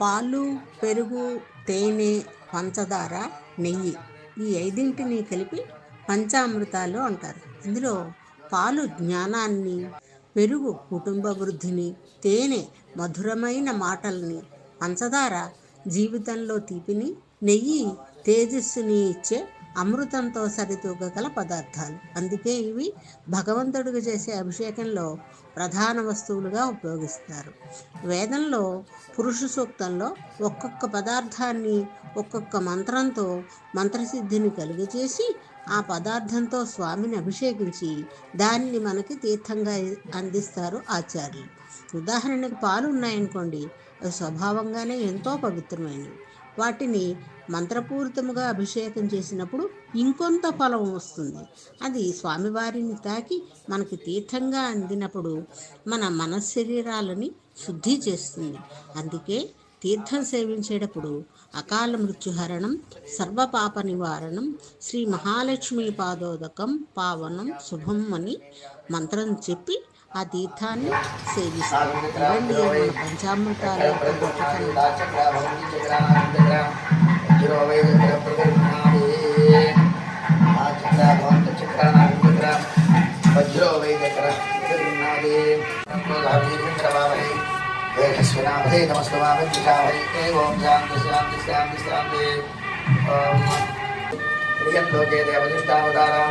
పాలు పెరుగు తేనె పంచదార నెయ్యి ఈ ఐదింటిని కలిపి పంచామృతాలు అంటారు. ఇందులో పాలు జ్ఞానాన్ని పెరుగు కుటుంబ వృద్ధిని తేనె మధురమైన మాటల్ని పంచదార జీవితంలో తీపిని నెయ్యి తేజస్సుని ఇచ్చే అమృతంతో సరితూగగల పదార్థాలు. అందుకే ఇవి భగవంతుడికి చేసే అభిషేకంలో ప్రధాన వస్తువులుగా ఉపయోగిస్తారు. వేదంలో పురుష సూక్తంలో ఒక్కొక్క పదార్థాన్ని ఒక్కొక్క మంత్రంతో మంత్రసిద్ధిని కలుగజేసి ఆ పదార్థంతో స్వామిని అభిషేకించి దాన్ని మనకి తీర్థంగా అందిస్తారు ఆచార్యులు. ఉదాహరణకు పాలు ఉన్నాయనుకోండి అవి స్వభావంగానే ఎంతో పవిత్రమైనవి. వాటిని మంత్రపూరితముగా అభిషేకం చేసినప్పుడు ఇంకొంత ఫలం వస్తుంది. అది స్వామివారిని తాకి మనకి తీర్థంగా అందినప్పుడు మన మనశరీరాలని శుద్ధి చేస్తుంది. అందుకే తీర్థం సేవించేటప్పుడు అకాల మృత్యుహరణం సర్వపాప నివారణం శ్రీ మహాలక్ష్మి పాదోదకం పావనం శుభం అని మంత్రం చెప్పి ఆ తీర్థాన్ని సేవిస్తారు. ఇవన్నీ మన పంచామృతాల యొక్క గొప్పతనం లోకే దేవదిష్టావతారాం.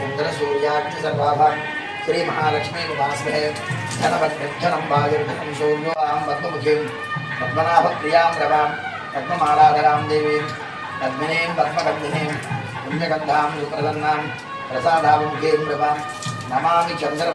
చంద్ర లక్ష్మీమీసానాం సర్వాభా శ్రీ మహాలక్ష్మీ ఉపాస్మహే ధనవద్ధనం వాయుర్ధనం సూర్యోం పద్మముఖీం పద్మనాభప్రియాం రవాం పద్మమాలాధరాం దేవీం పద్మినీం పద్మగంధినీం పుణ్యగంధాం సుప్రసన్నాం ప్రసాదాముఖీం రవాం నమామి చంద్ర